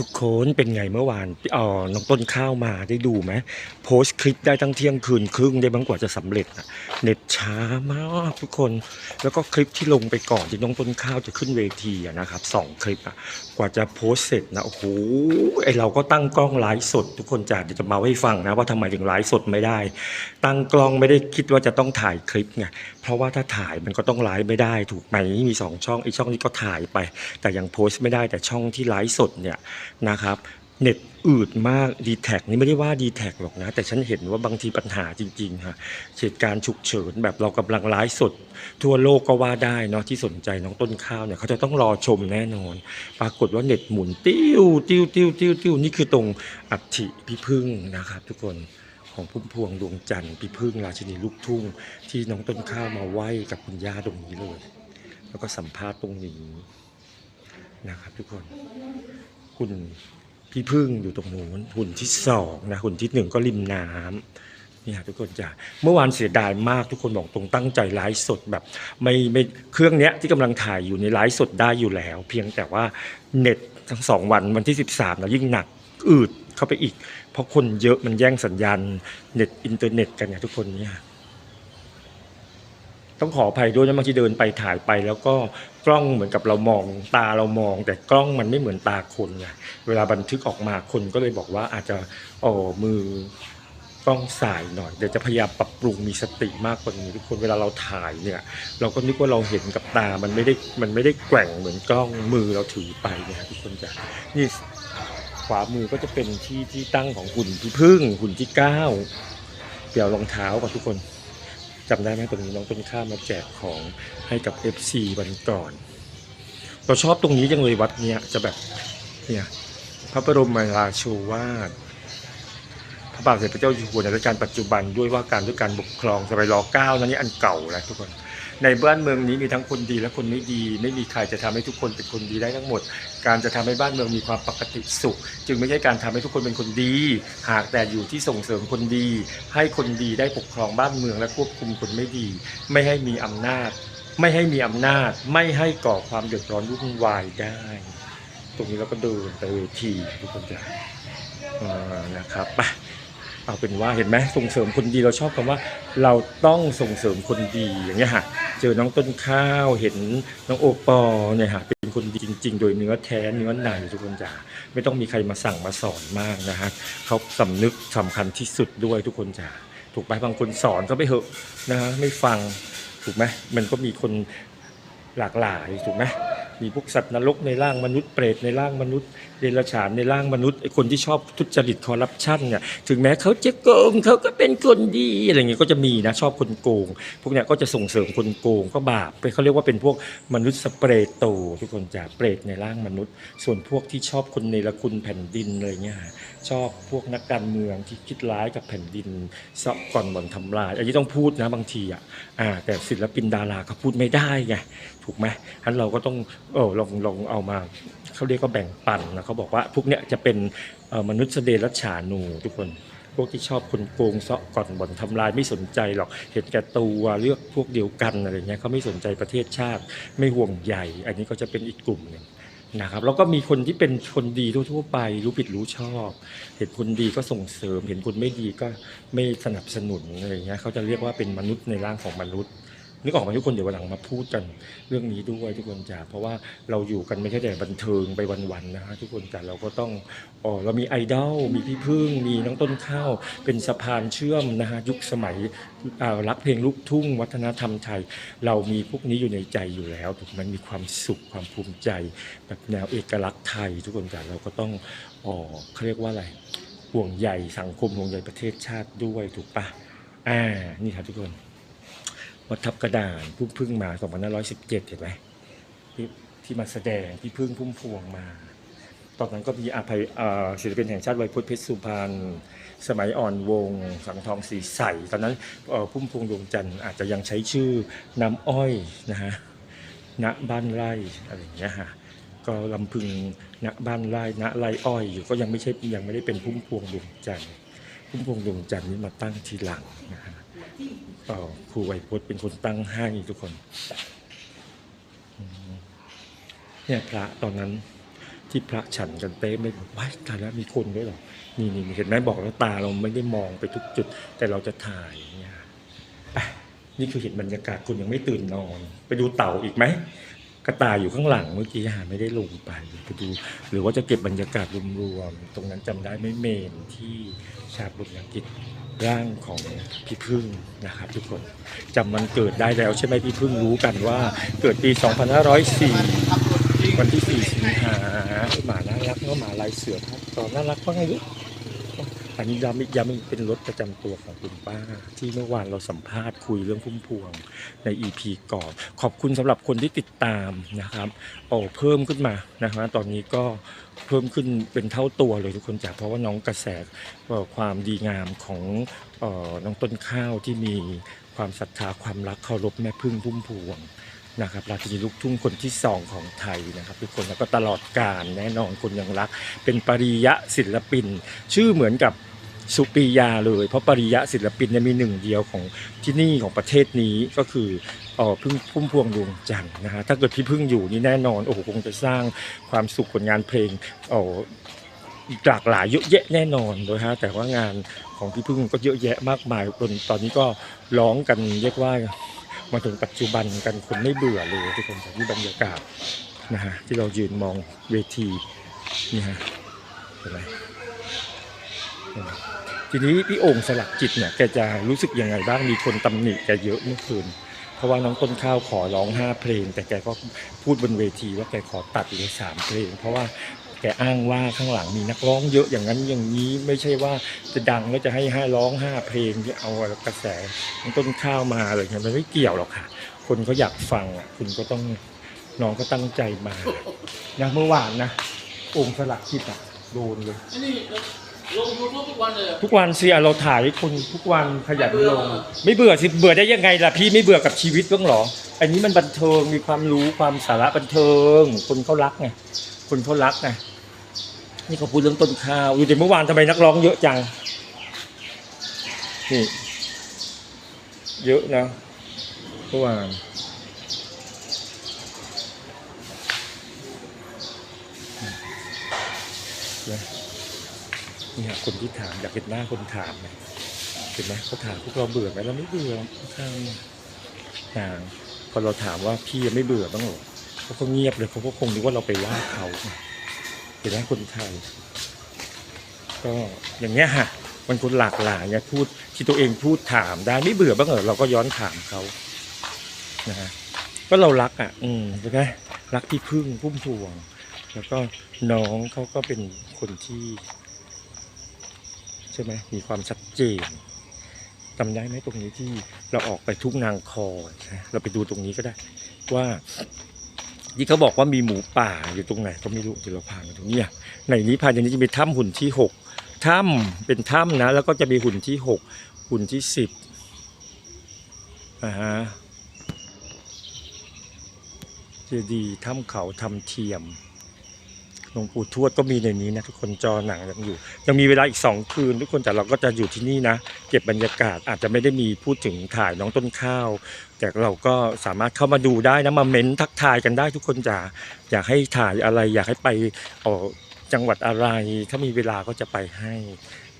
ทุกคนเป็นไงเมื่อวานอ๋อน้องต้นข้าวมาได้ดูไหมโพสต์คลิปได้ตั้งเที่ยงคืนครึ่งได้บางกว่าจะสำเร็จอะเน็ตช้ามากทุกคน แล้วก็คลิปที่ลงไปก่อนที่น้องต้นข้าวจะขึ้นเวทีนะครับสองคลิปอะกว่าจะโพสเสร็จนะโอ้โหไอเราก็ตั้งกล้องไลฟ์สด ทุกคนจะเดี๋ยวจะมาให้ฟังนะว่าทำไมถึงไลฟ์สดไม่ได้ ตั้งกล้องไม่ได้คิดว่าจะต้องถ่ายคลิปไงเพราะว่าถ้าถ่ายมันก็ต้องไลฟ์ไม่ได้ถูกไหมมีสองช่องไอช่องนี้ก็ถ่ายไป แต่ยังโพสต์ไม่ได้แต่ช่องที่ไลฟ์สดเนี่ยนะครับเน็ตอืดมากดีแท็นี่ไม่ได้ว่าดีแท็หรอกนะ แต่ฉันเห็นว่าบางทีปัญหาจริงๆค่ะเหตุการณ์ฉุกเฉินแบบเรากำลังไลฟ์สด ทั่วโลกก็ว่าได้เนาะที่สนใจน้องต้นข้าวเนี่ยเขาจะต้องรอชมแน่นอน ปรากฏว่าเน็ตหมุนติ้วติ้วติ้วติ้วติ้วนี่คือตรงอัฐิพี่พึ่งนะครับทุกคน ของพุ่มพวงดวงจันทร์พี่พึ่งราชินีลูกทุ่ง ที่น้องต้นข้าวมาไหว้กับคุณย่าตรงนี้เลย แล้วก็สัมภาษณ์ตรงนี้นะครับทุกคนหุ่นพี่พึ่งอยู่ตรงนู้นหุ่นที่สองนะหุ่นที่หนึ่งก็ริมน้ำนี่ฮะทุกคนจ้ะเมื่อวานเสียดายมากทุกคนบอกตรงตั้งใจไลฟ์สดแบบ ไม่ไม่เครื่องเนี้ยที่กำลังถ่ายอยู่ในไลฟ์สดได้อยู่แล้ว เพียงแต่ว่าเน็ตทั้งสองวันวันที่ 13แล้วยิ่งหนักอืด เข้าไปอีก เพราะคนเยอะมันแย่งสัญญาณเน็ตอินเทอร์เน็ตกันเนี่ยทุกคนเนี่ยต้องขออภัยด้วยนะบางทีเดินไปถ่ายไป แล้วก็กล้องเหมือนกับเรามองตาเรามอง แต่กล้องมันไม่เหมือนตาคนไงเวลาบันทึกออกมาคนก็เลยบอกว่าอาจจะอ๋อมือกล้องสายหน่อยเดี๋ยวจะพยายามปรับปรุงมีสติมากกว่านี้ทุกคนเวลาเราถ่ายเนี่ย เราก็นึกว่าเราเห็นกับตามันไม่ได้มันไม่ได้แกว่งเหมือนกล้องมือเราถือไปนะทุกคนจะนี่ วามือก็จะเป็นที่ที่ตั้งของหุ่นที่พึ่งหุ่นที่เก้าเดี๋ยวรองเท้าก่อนทุกคนจำได้ไหมตรงนี้น้องต้นข้ามาแจกของให้กับ FC วันก่อน เราชอบตรงนี้จังเลยวัดเนี้ยจะแบบเนี่ยพระบรมราโชวาทพระบาทสมเด็จพระเจ้าอยู่หัวในรัชกาลปัจจุบันด้วยว่าการด้วยการปกครองสมัยรเก้านั้นนี่อันเก่าแล้วทุกคน ในบ้านเมืองนี้มีทั้งคนดีและคนไม่ดี ไม่มีใครจะทำให้ทุกคนเป็นคนดีได้ทั้งหมด การจะทำให้บ้านเมืองมีความปกติสุข จึงไม่ใช่การทำให้ทุกคนเป็นคนดี หากแต่อยู่ที่ส่งเสริมคนดี ให้คนดีได้ปกครองบ้านเมืองและควบคุมคนไม่ดี ไม่ให้มีอำนาจ ไม่ให้มีอำนาจ ไม่ให้ก่อความเดือดร้อนวุ่นวายได้ ตรงนี้เราก็เดินไปเวทีทุกคนจะนะครับไป เอาเป็นว่าเห็นไหมส่งเสริมคนดีเราชอบคำว่า เราต้องส่งเสริมคนดีอย่างเงี้ยฮะเจอน้องต้นข้าวเห็นน้องโอปอเนี่ยฮะเป็นคนดีจริง ๆ โดยเนื้อแท้เนื้อในาทุกคนจ๋าไม่ต้องมีใครมาสั่งมาสอนมากนะฮะเขาสำนึกสำคัญที่สุดด้วยทุกคนจ๋าถูกไหมบางคนสอนก็ไม่เหอะนะฮะไม่ฟังถูกไหมมันก็มีคนหลากหลายถูกไหมมีพวกสัตว์นรกในร่างมนุษย์เปรตในร่างมนุษย์ เดรัจฉานในร่างมนุษย์ไอ้คนที่ชอบทุจริตคอร์รัปชันเนี่ยถึงแม้เขาจะโกงเขาก็เป็นคนดีอะไรเงี้ยก็จะมีนะชอบคนโกง พวกเนี้ยก็จะส่งเสริมคนโกงก็บาปเขาเรียกว่าเป็นพวกมนุษย์สเปรตโต ทุกคนจะเปรตในร่างมนุษย์ ส่วนพวกที่ชอบคนเนรคุณแผ่นดินอะไรเงี้ยชอบพวกนักการเมืองที่คิดร้ายกับแผ่นดินซะก่อนบ่อนทำลายอันนี้ต้องพูดนะบางทีอะอ่าแต่ศิลปินดาราเขาพูดไม่ได้ไงถูกไหมฉะนั้นเราก็ต้องเออลองลองเอามาเขาเรียกว่าแบ่งปันนะเขาบอกว่าพวกเนี้ยจะเป็นมนุษย์เดรัจฉานูทุกคน พวกที่ชอบคนโกงเซาะก่อนบ่อนทำลายไม่สนใจหรอกเห็นแก่ตัวเลือกพวกเดียวกันอะไรเงี้ยเขาไม่สนใจประเทศชาติไม่ห่วงใยอันนี้ก็จะเป็นอีกกลุ่มหนึ่งนะครับแล้วก็มีคนที่เป็นคนดีทั่วๆไป รู้ผิดรู้ชอบ เห็นคนดีก็ส่งเสริม เห็นคนไม่ดีก็ไม่สนับสนุนอะไรเงี้ยเขาจะเรียกว่าเป็นมนุษย์ในร่างของมนุษย์ นึกออกไหมาทุกคนเดี๋ยววันหลังมาพูดกันเรื่องนี้ด้วยทุกคนจ้าเพราะว่าเราอยู่กันไม่ใช่แต่บันเทิงไปวันๆนะฮะทุกคนจ้าเราก็ต้องอ๋อเรามีไอดอลมีพี่พึ่งมีน้องต้นข้าว เป็นสะพานเชื่อมนะฮะยุคสมัยอ่ารักเพลงลูกทุ่ง วัฒนธรรมไทย เรามีพวกนี้อยู่ในใจอยู่แล้วถูกไหมันมีความสุขความภูมิใจ แบบแนวเอกลักษณ์ไทย ทุกคนจ้าเราก็ต้องอ๋อเขาเรียกว่าอะไรห่วงใยสังคมห่วงใยประเทศชาติด้วยถูกปะอ่านี่ครับทุกคน วัดทับกระดานพุ่มพึ่งมา2517 เห็นไหมที่ที่มาแสดงที่พึ่งพุ่มพวงมา ตอนนั้นก็มีอาภัยศิลปินแห่งชาติไวยพจน์เพชรสุพรรณสมัยอ่อนวง สังทองสีใส ตอนนั้นพุ่มพวงดวงจันทร์อาจจะยังใช้ชื่อน้ำอ้อยนะฮะณบ้านไร่อะไรอย่างเงี้ยฮะก็ลำพึงณบ้านไร่ณไร่อ้อยอยู่ก็ยังไม่ใช่ยังไม่ได้เป็นพุ่มพวงดวงจันทร์พุ่มพวงดวงจันทร์นี้มาตั้งทีหลังนะฮะ เอ่อครูไวยพจน์เป็นคนตั้งห้างทุกคนเนี่ยพระตอนนั้นที่พระฉันกันเต้ไม่ว้ายตายแล้วมีคนด้วยหรอนี่นี่เห็นไหมบอกแล้วตาเราไม่ได้มองไปทุกจุด แต่เราจะถ่ายเนี่ยนี่คือเห็นบรรยากาศคุณยังไม่ตื่นนอน ไปดูเต่าอีกไหมกระต่ายอยู่ข้างหลังเมื่อกี้หาไม่ได้ลงไปไปดู หรือว่าจะเก็บบรรยากาศรวมๆตรงนั้นจำได้ไหม่เมนที่ชาบุญกิจ ร่างของพี่พึ่งนะครับ ทุกคนจำมันเกิดได้แล้วใช่ไหมพี่พึ่งรู้กันว่าเกิดปี 2504 วันที่ 4 สิงหาหมาน่ารักเนาะหมาลายเสือครับตอนน่ารักว่าไงลูก อันนี้ย้ำย้ำเป็นรถประจำตัวของคุณป้า ที่เมื่อวานเราสัมภาษณ์คุยเรื่องพุ่มพวงใน EP ก่อน ขอบคุณสำหรับคนที่ติดตามนะครับโอ้เพิ่มขึ้นมานะฮะตอนนี้ก็เพิ่มขึ้นเป็นเท่าตัวเลยทุกคนจากเพราะว่าน้องกระแสความดีงามของเอ่อน้องต้นข้าวที่มีความศรัทธาความรักเคารพแม่พึ่งพุ่มพวงนะครับราชินีลูกทุ่งคนที่สองของไทยนะครับทุกคนแล้วก็ตลอดกาลแน่นอนคนยังรัก เป็นปริยะศิลปิน ชื่อเหมือนกับ สุปรียาเลย เพราะปริยะศิลปินเนี่ยมีหนึ่งเดียวของที่นี่ของประเทศนี้ก็คือออพึ่งพุ่มพวงดวงจันทร์นะฮะถ้าเกิดพี่พึ่งอยู่นี่แน่นอนโอ้โหคงจะสร้างความสุขผลงานเพลงอ้อีกหลากหลายเยอะแยะแน่นอนโดยฮะแต่ว่างานของพี่พึ่งก็เยอะแยะมากมายจนตอนนี้ก็ร้องกันเรียกว่ามาถึงปัจจุบันกันคนไม่เบื่อเลยทุกคนจากที่บรรยากาศนะฮะที่เรายืนมองเวทีนี่ฮะเห็นไหม ทีนี้พี่โอ่งสลักจิตเนี่ยแกจะรู้สึกยังไงบ้างมีคนตำหนิแกเยอะเมื่อคืนเพราะว่าน้องต้นข้าวขอร้องห้าเพลง แต่แกก็พูดบนเวทีว่าแกขอตัดเหลือสามเพลง เพราะว่าแกอ้างว่าข้างหลังมีนักร้องเยอะอย่างนั้นอย่างนี้ไม่ใช่ว่าจะดังแล้วจะให้ห้าร้องห้าเพลงที่เอากระแสน้องต้นข้าวมาอะไรเงี้ยมันไม่เกี่ยวหรอกค่ะ คนเขาอยากฟังอะคุณก็ต้องน้องก็ตั้งใจมานะเมื่อวานนะองค์สลักจิตอะโดนเลยอ้นี่ ลงยูทูบทุกวันเลยเหรอทุกวันเสียเราถ่ายคนทุกวันขยันลง ไม่เบื่อสิเบื่อได้ยังไงล่ะพี่ไม่เบื่อกับชีวิตบ้างเหรอ อันนี้มันบันเทิงมีความรู้ความสาระบันเทิง คนเขารักไงคนเขารักไงนี่เขาพูดเรื่องต้นข้าวอยู่แต่เมื่อวานทำไมนักร้องเยอะจังนี่เยอะนะเมื่อวานเนะนี่ฮะคนที่ถามอยากเห็นหน้าคนถามไหมเห็นไหมเขาถามพวกเราเบื่อไหมเราไม่เบื่อข้างนางพอเราถามว่าพี่ยังไม่เบื่อบ้างเหรอเขาก็เงียบเลยเขาก็คงนึกว่าเราไปว่าเขาเห็นไหมคนไทย ก็อย่างเงี้ยฮะมันคนหลากหลายเนี่ยพูดที่ตัวเองพูดถามได้ไม่เบื่อบ้างเหรอเราก็ย้อนถามเขานะฮะก็เรารักอะ อืมใช่ไหมรักที่พึ่งพุ่มพวง แล้วก็น้องเขาก็เป็นคนที่ ช่ไหมมีความชัดเจนจำได้ไหมตรงนี้ที่เราออกไปทุกนางคอเราไปดูตรงนี้ก็ได้ ว่าที่เขาบอกว่ามีหมูป่าอยู่ตรงไหนก็ไม่รู้เดี๋ยวเราพาไปตรงนี้ในนี้ภายในนี้จะมีถ้ำหุ่นที่หกถ้ำเป็นถ้ำนะ แล้วก็จะมีหุ่นที่หกหุ่นที่สิบอ่าฮะเจดีย์ถ้ำเขาทำเทียม หลวงปู่ทวดก็มีในนี้นะทุกคนจอหนังยังอยู่ ยังมีเวลาอีกสองคืน ทุกคนแต่เราก็จะอยู่ที่นี่นะ เก็บบรรยากาศอาจจะไม่ได้มีพูดถึงถ่ายน้องต้นข้าว แต่เราก็สามารถเข้ามาดูได้นะมาเม้นทักทายกันได้ทุกคนจะอยากให้ถ่ายอะไร อยากให้ไปเอ่อจังหวัดอะไร ถ้ามีเวลาก็จะไปให้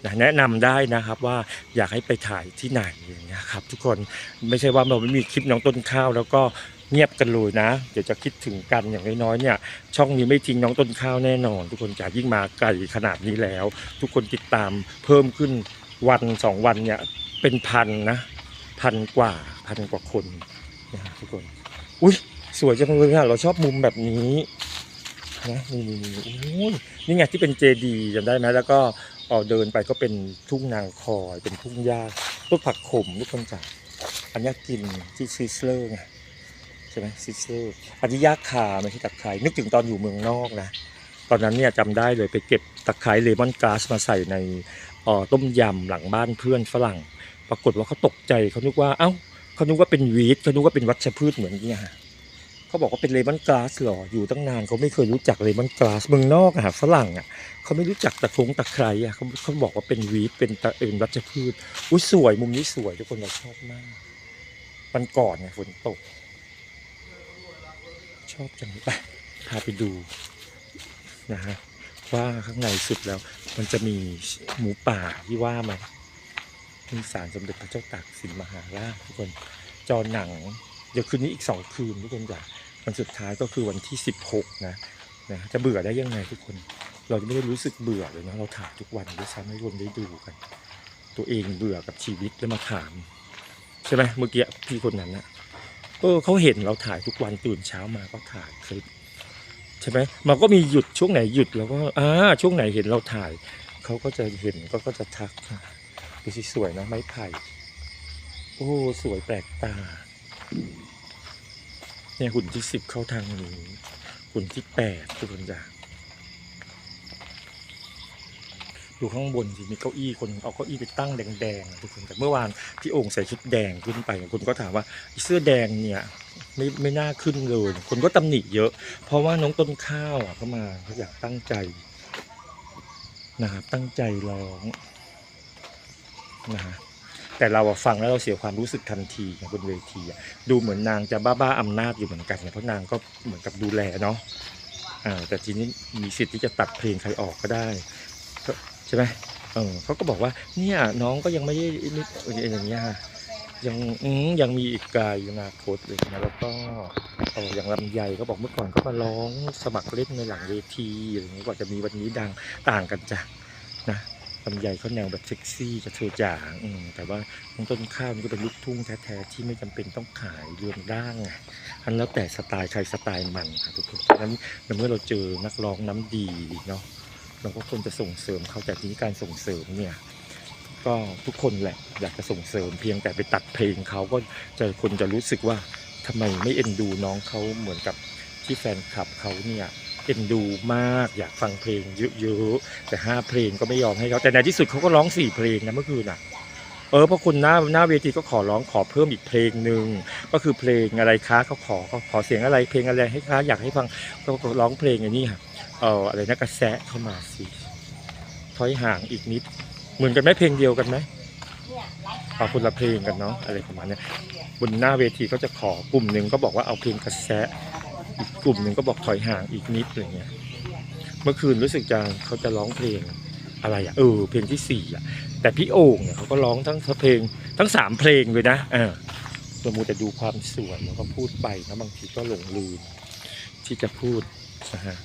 นะแนะนำได้นะครับว่าอยากให้ไปถ่ายที่ไหนอย่างเงี้ยครับทุกคนไม่ใช่ว่าเราไม่มีคลิปน้องต้นข้าวแล้วก็ เงียบกันเลยนะ เดี๋ยวจะคิดถึงกันอย่างน้อยๆเนี่ย ช่องนี้ไม่ทิ้งน้องต้นข้าวแน่นอน ทุกคนจะยิ่งมาไกลขนาดนี้แล้ว ทุกคนติดตามเพิ่มขึ้นวันสองวันเนี่ยเป็นพันนะพันกว่าพันกว่าคนนะทุกคน อุ้ยสวยจังเลยอะเราชอบมุมแบบนี้นะนี่นี่นี่โอ้ยนี่ไงที่เป็นเจดีจำได้ไหมแล้วก็เออเดินไปก็เป็นทุ่งนางคอยเป็นทุ่งหญ้าต้นผักขมทุกคนจ้ะอันนี้กินที่ซิสเลอร์ไง ใช่ไหมซิสเลอร์อันนี้ยาคาไม่ใช่ตะไคร้นึกถึงตอนอยู่เมืองนอกนะ ตอนนั้นเนี่ยจำได้เลยไปเก็บตะไคร้เลมอนกราสมาใส่ในออต้มยำหลังบ้านเพื่อนฝรั่ง ปรากฏว่าเขาตกใจเขานึกว่าเอ้าเขานึกว่าเป็นวีดเขานึกว่าเป็นวัชพืชเหมือนเนี่ยฮะเขาบอกว่าเป็นเลมอนกราสหรออยู่ตั้งนานเขาไม่เคยรู้จักเลมอนกราสเมืองนอกอะฮะฝรั่งอะเขาไม่รู้จักตะคงตะไคร้อะเขาเขาบอกว่าเป็นวีดเป็นตะเอ็นวัชพืชอุ้ยสวยมุมนี้สวยทุกคนเราชอบมากวันก่อนเนี่ยฝนตก ชอบจังเลยไปพาไปดูนะฮะว่าข้างในสุดแล้ว มันจะมีหมูป่าที่ว่าไหมมีสารสมเด็จพระเจ้าตากสินมหาราชทุกคนจอหนัง เดี๋ยวคืนนี้อีกสองคืนทุกคนจ้ะวันสุดท้ายก็คือวันที่สิบหกนะนะจะเบื่อได้ยังไงทุกคน เราจะไม่ได้รู้สึกเบื่อเลยนะเราถ่ายทุกวันด้วยซ้ำให้คนได้ดูกัน ตัวเองเบื่อกับชีวิตแล้วมาถาม ใช่ไหมเมื่อกี้พี่คนนั้นนะ เออเขาเห็นเราถ่ายทุกวันตื่นเช้ามาก็ถ่ายคลิปใช่ไหมมันก็มีหยุดช่วงไหนหยุดแล้วก็อ่าช่วงไหนเห็นเราถ่าย เขาก็จะเห็นก็ก็จะทักดูสิสวยนะไม้ไผ่โอ้สวยแปลกตาเนี่ยหุ่นที่สิบเข้าทางนี้หุ่นที่แปดทุกคนจ้ะ ดูข้างบนสิมีเก้าอี้คนเอาเก้าอี้ไปตั้งแดงๆทุกคนแต่เมื่อวานพี่องค์ใส่ชุดแดงขึ้นไปคนก็ถามว่าเสื้อแดงเนี่ยไม่ไม่น่าขึ้นเลยคนก็ตำหนิเยอะ เพราะว่าน้องต้นข้าวอะเขามาเขาอยากตั้งใจนะครับตั้งใจร้องนะฮะแต่เราฟังแล้วเราเสียความรู้สึกทันทีบนเวทีดูเหมือนนางจะบ้าๆอำนาจอยู่เหมือนกันเนี่ยเพราะนางก็เหมือนกับดูแลเนาะแต่ทีนี้มีสิทธิ์ที่จะตัดเพลงใครออกก็ได้ ใช่ไหมเออเขาก็บอกว่า เนี่ยน้องก็ยังไม่ได้นี่อย่างเงี้ยยังยังมีอีกไกลอนาคตเลยนะแล้วก็เอออย่างลำไยก็บอกเมื่อก่อนก็มาร้องสมัครเล่นในหลังเวทีอะไรอย่างเงี้ยกว่าจะมีวันนี้ดังต่างกันจ้ะนะลำไยเขาแนวแบบเซ็กซี่จะเธอจ๋าอืมแต่ว่าน้องต้นข้าวนี่ก็เป็นลูกทุ่งแท้ๆที่ไม่จำเป็นต้องขายเรืองร่างไงอันแล้วแต่สไตล์ใครสไตล์มันค่ะทุกคนฉะนั้นเมื่อเราเจอนักร้องน้ำดีเนาะ เราก็ควรจะส่งเสริมเขาแต่ทีนี้การส่งเสริมเนี่ยก็ทุกคนแหละอยากจะส่งเสริมเพียงแต่ไปตัดเพลงเขาก็จะคนจะรู้สึกว่าทำไมไม่เอ็นดูน้องเขาเหมือนกับที่แฟนคลับเขาเนี่ยเอ็นดูมากอยากฟังเพลงเยอะๆแต่ห้าเพลงก็ไม่ยอมให้เขาแต่ในที่สุดเขาก็ร้องสี่เพลงนะเมื่อคืนน่ะเออเพราะคนหน้าหน้าเวทีก็ขอร้องขอเพิ่มอีกเพลงหนึ่งก็คือเพลงอะไรคะเขาขอเขาขอเสียงอะไรเพลงอะไรให้คะอยากให้ฟังก็ร้องเพลงอันนี้ค่ะ เอออะไรนะกระแสะเข้ามาสิถอยห่างอีกนิด เหมือนกันไหมเพลงเดียวกันไหมเอาคนละเพลงกันเนาะอะไรประมาณนี้บนหน้าเวทีเขาจะขอกลุ่มหนึ่งก็บอกว่าเอาเพลงกระแสะอีกกลุ่มหนึ่งก็บอกถอยห่างอีกนิดอะไรเงี้ยเมื่อคืนรู้สึกจะเขาจะร้องเพลงอะไรอะเออเพลงที่สี่อะ แต่พี่โอ่งเนี่ยเขาก็ร้องทั้งเพลงทั้งสามเพลงเลยนะเออเรามูแต่ดูความสวยแล้วก็พูดไปนะบางทีก็หลงลืมที่จะพูดนะฮะ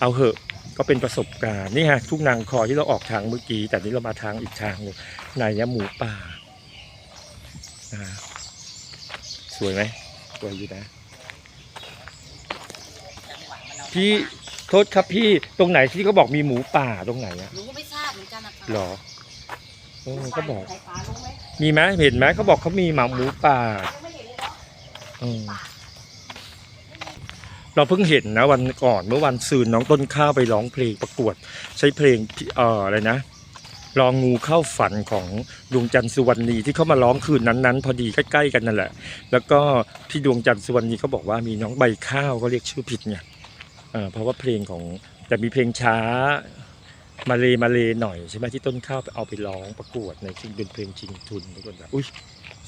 เอาเหอะก็เป็นประสบการณ์นี่ฮะทุกนางคอยที่เราออกทางเมื่อกี้ แต่นี่เรามาทางอีกทางหนึ่งนายยะหมูป่านะฮะสวยไหมสวยอยู่นะพี่โทษครับพี่ตรงไหนที่เขาบอกมีหมูป่าตรงไหนอะหนูก็ไม่ทราบเหมือนกันนะคะหรอเออก็บอกใส่ปลาลงไหมมีไหมเห็นไหมเขาบอกเขามีหมาหมูป่ายังไม่ เราเพิ่งเห็นนะวันก่อนเมื่อวันซืนน้องต้นข้าวไปร้องเพลงประกวด ใช้เพลงเอ่ออะไรนะรองงูเข้าฝันของดวงจันทร์สุวรรณีที่เขามาร้องคืนนั้นๆ พอดีใกล้ๆกันนั่นแหละ แล้วก็พี่ดวงจันทร์สุวรรณีเขาบอกว่ามีน้องใบข้าวก็เรียกชื่อผิดไงเออเพราะว่าเพลงของแต่มีเพลงช้ามาเลมาเลหน่อยใช่ไหมที่ต้นข้าวไปเอาไปร้องประกวดในชิงเป็นเพลงชิงทุนทุกคนอุ้ย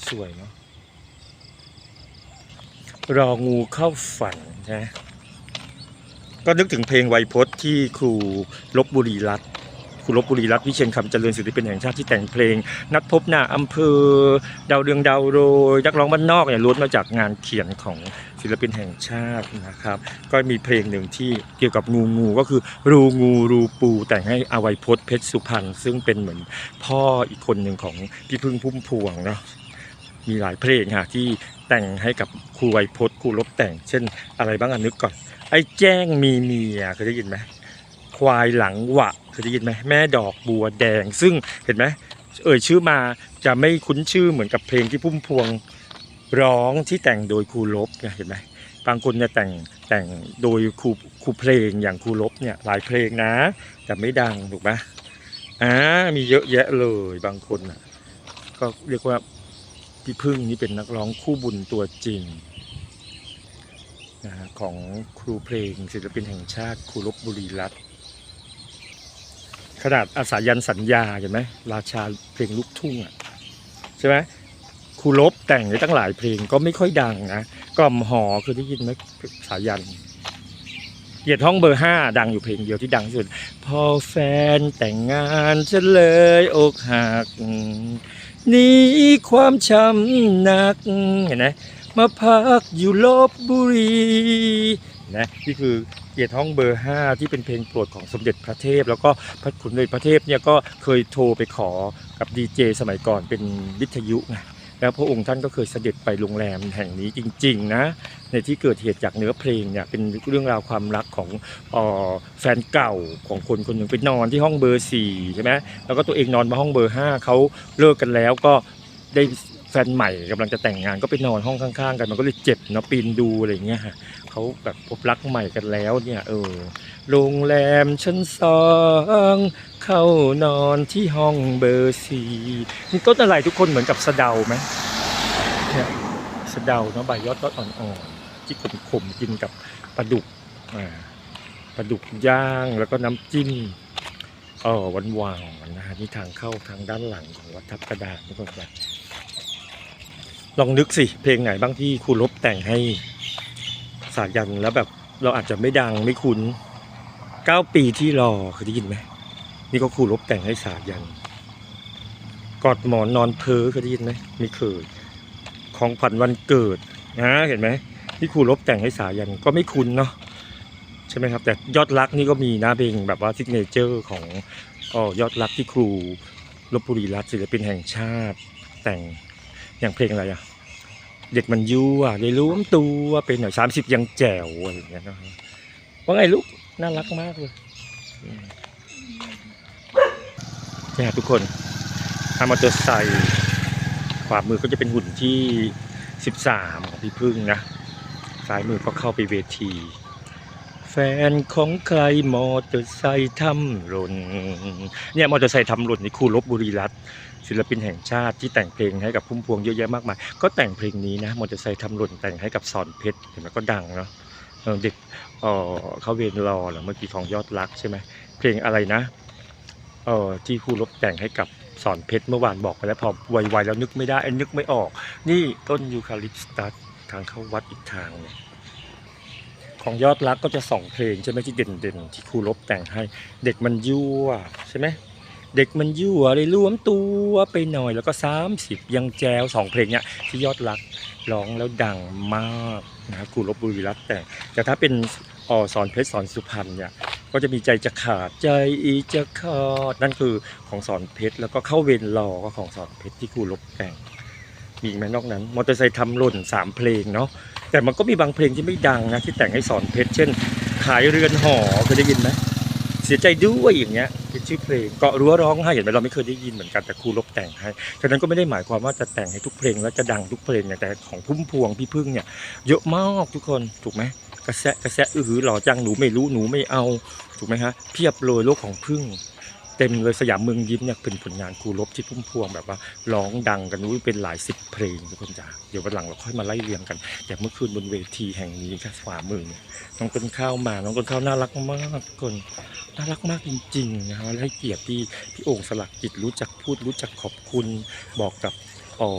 สวยเนาะ รองูเข้าฝันนะก็นึกถึงเพลงไวยพจน์ที่ครูลบบุรีรัตน์ครูลบบุรีรัตน์วิเชียนคำเจริญศิลปินแห่งชาติที่แต่งเพลง นัดพบหน้าอำเภอ ดาวเรืองดาวโรยนักร้องบ้านนอกเนี่ยล้วนมาจากงานเขียนของศิลปินแห่งชาตินะครับ ก็มีเพลงหนึ่งที่เกี่ยวกับงูงูก็คือ รูงูรูปูแต่งให้อวัยพจน์เพชรสุพรรณซึ่งเป็นเหมือนพ่ออีกคนหนึ่งของพี่พึ่งพุ่มพวงเนาะมีหลายเพลงค่ะที่ แต่งให้กับครูไวยพจน์ครูลบแต่ง เช่น อะไรบ้างอะนึกก่อน ไอ้แจ้งมีเมียเคยได้ยินไหมควายหลังหวะเคยได้ยินไหมแม่ดอกบัวแดง ซึ่งเห็นไหมเอ่ยชื่อมาจะไม่คุ้นชื่อเหมือนกับเพลงที่พุ่มพวงร้องที่แต่งโดยครูลบเนี่ยเห็นไหมบางคนเนี่ยแต่งแต่งโดยครูครูเพลงอย่างครูลบเนี่ยหลายเพลงนะ แต่ไม่ดังถูกไหมอ่ามีเยอะแยะเลยบางคนอะก็เรียกว่า พี่พึ่งนี่เป็นนักร้องคู่บุญตัวจริงนะฮะของครูเพลงศิลปินแห่งชาติครูลบบุรีรัตน์ขนาดอาสายันสัญญาเห็นไหมราชาเพลงลูกทุ่งอะใช่ไหมครูลบแต่งไว้ตั้งหลายเพลงก็ไม่ค่อยดังนะกล่อมหอคือได้ยินไหมสายันเหยียดห้องเบอร์ห้าดังอยู่เพลงเดียวที่ดังที่สุด พอแฟนแต่งงานฉันเลยอกหัก หนีความช้ำหนักเห็นไหมมาพักอยู่ลบบุรีนะนี่คือเกียรติห้องเบอร์ห้าที่เป็นเพลงโปรดของสมเด็จพระเทพ แล้วก็พระขุนเลยพระเทพเนี่ยก็เคยโทรไปขอกับดีเจสมัยก่อนเป็นวิทยุไง แล้วพระองค์ท่านก็เคยเสด็จไปโรงแรมแห่งนี้จริงๆนะในที่เกิดเหตุจากเนื้อเพลงเนี่ยเป็นเรื่องราวความรักของออแฟนเก่าของคนคนหนึ่งไปนอนที่ห้องเบอร์สี่ใช่ไหมแล้วก็ตัวเองนอนมาห้องเบอร์ห้าเขาเลิกกันแล้วก็ได้ แฟนใหม่กำลังจะแต่งงานก็ไปนอนห้องข้างๆ กันมันก็เลยเจ็บเนาะปีนดูอะไรเงี้ยฮะเขาแบบพบรักใหม่กันแล้วเนี่ยเออโรงแรมชั้นสองเข้านอนที่ห้องเบอร์สี่มีต้นอะไรทุกคนเหมือนกับสะเดาไหมเนี่ยสะเดาเนาะใบยอดต้นอ่อนๆที่ขมๆกินกับปลาดุกอ่าปลาดุกย่างแล้วก็น้ำจิ้มเออวันวางๆนะฮะนี่ทางเข้าทางด้านหลังของวัดทับกระดาษทุกคนนะ ลองนึกสิเพลงไหนบ้างที่ครูลบแต่งให้สายันแล้วแบบเราอาจจะไม่ดังไม่คุ้นเก้าปีที่รอเคยได้ยินไหมนี่ก็ครูลบแต่งให้สายันกอดหมอนนอนเพ้อเคยได้ยินไหมไม่เคยของขวัญวันเกิดนะเห็นไหมที่ครูลบแต่งให้สายันก็ไม่คุ้นเนาะใช่ไหมครับ แต่ยอดรักนี่ก็มีนะเพลงแบบว่าซิกเนเจอร์ของอ๋อยอดรักที่ครูลบบุรีรัฐศิลปินแห่งชาติแต่ง อย่างเพลงอะไรอะเด็กมันยั่วเลยรู้มตัวเป็นหน่อยสามสิบยังแจ๋วอะไรอย่างเงี้ยนะครับว่าไงลูกน่ารักมากเลยเนี่ยทุกคนทามอเตอร์ไซค์ขวามือก็จะเป็นหุ่นที่13ของพี่พึ่งนะซ้ายมือก็เข้าไปเวที แฟนของใครมอเตอร์ไซค์ทำหล่นเนี่ยมอเตอร์ไซค์ทำหล่นนี่ครูลบบุรีรัตน์ ศิลปินแห่งชาติที่แต่งเพลงให้กับพุ่มพวงเยอะแยะมากมาย ก็แต่งเพลงนี้นะมอเตอร์ไซค์ทำหล่นแต่งให้กับสอนเพชรเห็นไหมก็ดังเนาะเด็กเออเขาเวนรอเหรอเมื่อกี้ของยอดรักใช่ไหมเพลงอะไรนะเออที่ครูลบแต่งให้กับสอนเพชรเมื่อวานบอกไปแล้วพอไวๆแล้วนึกไม่ได้อนึกไม่ออก นี่ต้นยูคาลิปตัสทางเข้าวัดอีกทางเนี่ยของยอดรักก็จะสองเพลงใช่ไหมที่เด่นๆที่ครูลบแต่งให้ เด็กมันยั่วใช่ไหม เด็กมันยั่วเลยรวมตัวไปหน่อย แล้วก็ 30 ยังแจวสองเพลงเนี้ยที่ยอดรักร้องแล้วดังมากนะครับครูลบบุรีรัตน์แต่งแต่ถ้าเป็นออสอนเพชรสอนสุพรรณเนี่ยก็จะมีใจจะขาดใจอีจะขาดนั่นคือของสอนเพชรแล้วก็เข้าเวรรอก็ของสอนเพชรที่ครูลบแต่งมีอีกไหมนอกนั้นมอเตอร์ไซค์ทำหล่นสามเพลงเนาะแต่มันก็มีบางเพลงที่ไม่ดังนะที่แต่งให้สอนเพชรเช่น ขายเรือนหอเคยได้ยินไหม เสียใจด้วยอย่างเงี้ยเป็นชื่อเพลงเกาะรั้วร้องไห้เห็นไหมเราไม่เคยได้ยินเหมือนกันแต่ครูลบแต่งให้ฉะนั้นก็ไม่ได้หมายความว่าจะแต่งให้ทุกเพลงแล้วจะดังทุกเพลงเนี่ยแต่ของพุ่มพวงพี่พึ่งเนี่ยเยอะมากทุกคนถูกไหมกระแสะกระแสะอือหือหล่อจังหนูไม่รู้หนูไม่เอา ถูกไหมฮะเพียบเลยโลกของพึ่ง เต็มเลยสยามเมืองยิ้มเนี่ยเป็นผลงานครูลบที่พุ่มพวงแบบว่าร้องดังกันนู้นเป็นหลายสิบเพลงทุกคนจ้าเดี๋ยววันหลังเราค่อยมาไล่เรียงกันอย่เมื่อคืนบนเวทีแห่งนี้ค่ะขวามือน้องต้นข้าวมาน้องต้นข้าวน่ารักมากทุกคนน่ารักมากจริงๆนะฮะและให้เกียรติที่พี่โอ่งสลักจิตรู้จักพูดรู้จักขอบคุณบอกกับอ๋อ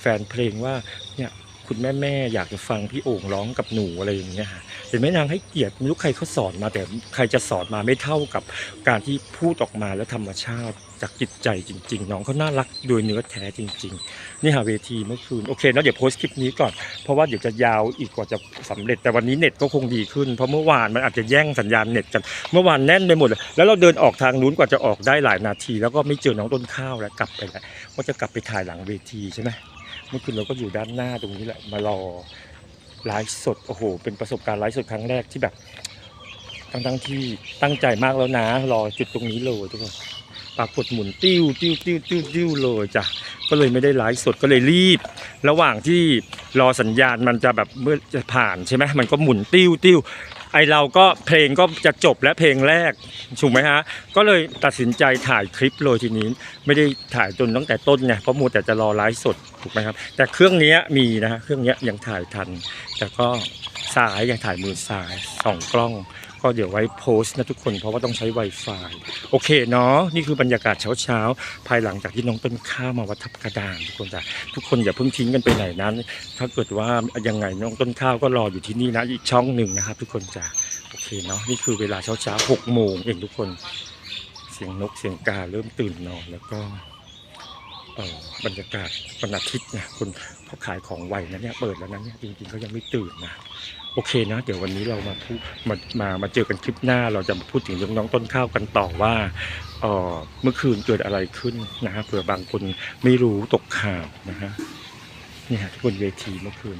แฟนเพลงว่าเนี่ย คุณแม่แม่ๆอยากจะฟังพี่โอ่งร้องกับหนูอะไรอย่างเงี้ยฮะเห็นไหมนางให้เกียรติไม่รู้ใครเขาสอนมาแต่ใครจะสอนมาไม่เท่ากับการที่พูดออกมาแล้วธรรมชาติจากจิตใจจริง ๆ น้องเขาน่ารักโดยเนื้อแท้จริง ๆ นี่หาเวทีเมื่อคืนโอเคเนอะเดี๋ยวโพสต์คลิปนี้ก่อนเพราะว่าเดี๋ยวจะยาวอีกกว่าจะสำเร็จแต่วันนี้เน็ตก็คงดีขึ้น เพราะเมื่อวานมันอาจจะแย่งสัญญาณเน็ตกัน เมื่อวานแน่นไปหมดเลยแล้วเราเดินออกทางนู้นกว่าจะออกได้หลายนาที แล้วก็ไม่เจอน้องต้นข้าวแล้วกลับไปแล้วว่าจะกลับไปถ่ายหลังเวทีใช่ไหม เมื่อคืนเราก็อยู่ด้านหน้าตรงนี้แหละมารอไลฟ์สดโอ้โห เป็นประสบการณ์ไลฟ์สดครั้งแรกที่แบบทั้งทั้งที่ตั้งใจมากแล้วนะ รอจุดตรงนี้เลยทุกคนปรากฏหมุนติ้วติ้วติ้วติ้วติ้วเลยจ้ะก็เลยไม่ได้ไลฟ์สดก็เลยรีบ ระหว่างที่รอสัญญาณมันจะแบบเมื่อจะผ่านใช่ไหมมันก็หมุนติ้วติ้ว ไอเราก็เพลงก็จะจบและเพลงแรกถูกไหมฮะก็เลยตัดสินใจถ่ายคลิปเลยทีนี้ ไม่ได้ถ่ายจนตั้งแต่ต้นไงเพราะมูแต่จะรอไลฟ์สดถูกไหมครับ แต่เครื่องนี้มีนะฮะเครื่องนี้ยยังถ่ายทัน แต่ก็ซ้ายยังถ่ายมือซ้ายสองกล้อง ก็เดี๋ยวไว้โพสต์นะทุกคนเพราะว่าต้องใช้ Wi-Fi โอเคเนาะนี่คือบรรยากาศเช้าๆ ภายหลังจากที่น้องต้นข้าวมาวัดทับกระดานทุกคนจ้ะทุกคนอย่าเพิ่งทิ้งกันไปไหนนั้น ถ้าเกิดว่ายังไงน้องต้นข้าวก็รออยู่ที่นี่นะอีกช่องหนึ่งนะครับ ทุกคนจ้ะโอเคเนาะนี่คือเวลาเช้าเช้าหกโมงเองทุกคน เสียงนกเสียงกาเริ่มตื่นนอนแล้วก็บรรยากาศวันอาทิตย์เนี่ยคนเขาขายของไวนะเนี่ยเปิดแล้วนะเนี่ยจริงๆเขายังไม่ตื่นนะ โอเคนะ เดี๋ยววันนี้เรามาพูดมามามาเจอกันคลิปหน้า เราจะมาพูดถึงเรื่องน้องต้นข้าวกันต่อว่าเออเมื่อคืนเกิดอะไรขึ้นนะฮะเผื่อบางคนไม่รู้ตกข่าวนะฮะนี่ยทุกคนเวทีเมื่อคืน